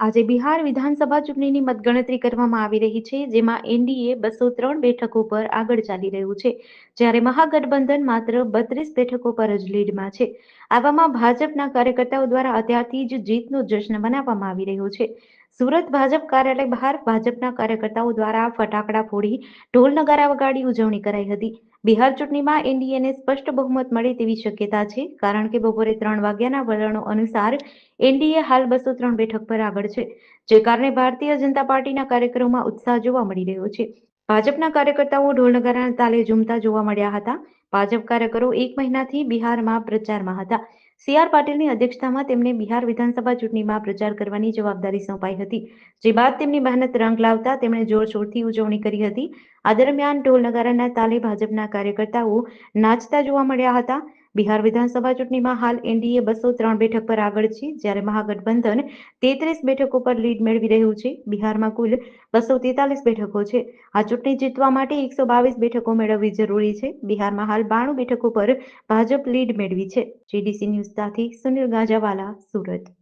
આજે બિહાર વિધાનસભા ચૂંટણીની મતગણતરી કરવામાં આવી રહી છે, જેમાં એનડીએ બસો ત્રણ બેઠકો પર આગળ ચાલી રહ્યું છે. જ્યારે મહાગઠબંધન માત્ર બત્રીસ બેઠકો પર જ લીડમાં છે. આવામાં ભાજપના કાર્યકર્તાઓ દ્વારા અત્યારથી જ જીતનો જશ્ન મનાવવામાં આવી રહ્યો છે. સુરત ભાજપ કાર્યાલય બહાર ભાજપના કાર્યકર્તાઓ દ્વારા ફટાકડા ફોડી ઢોલ નગારા વગાડી ઉજવણી કરાઈ હતી. બિહાર ચૂંટણીમાં એનડીએને સ્પષ્ટ બહુમત મળે તેવી શક્યતા છે, કારણ કે બપોરે ત્રણ વાગ્યાના વલણો અનુસાર એનડીએ હાલ બસો ત્રણ બેઠક પર આગળ છે, જે કારણે ભારતીય જનતા પાર્ટીના કાર્યક્રમમાં ઉત્સાહ જોવા મળી રહ્યો છે. ભાજપના કાર્યકર્તાઓ ઢોલનગારાના તાલે ઝૂમતા જોવા મળ્યા હતા. ભાજપ કાર્યકરો એક મહિનાથી બિહારમાં પ્રચારમાં હતા. સી આર પાટીલની અધ્યક્ષતામાં તેમને બિહાર વિધાનસભા ચૂંટણીમાં પ્રચાર કરવાની જવાબદારી સોંપાઈ હતી. જે બાદ તેમની મહેનત રંગ લાવતા તેમણે જોરશોરથી ઉજવણી કરી હતી. આ દરમિયાન ઢોલ નગારાના તાલે ભાજપના કાર્યકર્તાઓ નાચતા જોવા મળ્યા હતા. બિહાર વિધાનસભા ચૂંટણીમાં હાલ એનડીએ બસો ત્રણ બેઠક પર આગળ છે. જ્યારે મહાગઠબંધન તેત્રીસ બેઠકો પર લીડ મેળવી રહ્યું છે. બિહારમાં કુલ બસો તેતાલીસ બેઠકો છે. આ ચૂંટણી જીતવા માટે એકસો બાવીસ બેઠકો મેળવવી જરૂરી છે. બિહારમાં હાલ બાણું બેઠકો પર ભાજપ લીડ મેળવી છે. જીડીસી ન્યૂઝ સાથે સુનિલ ગાજાવાલા, સુરત.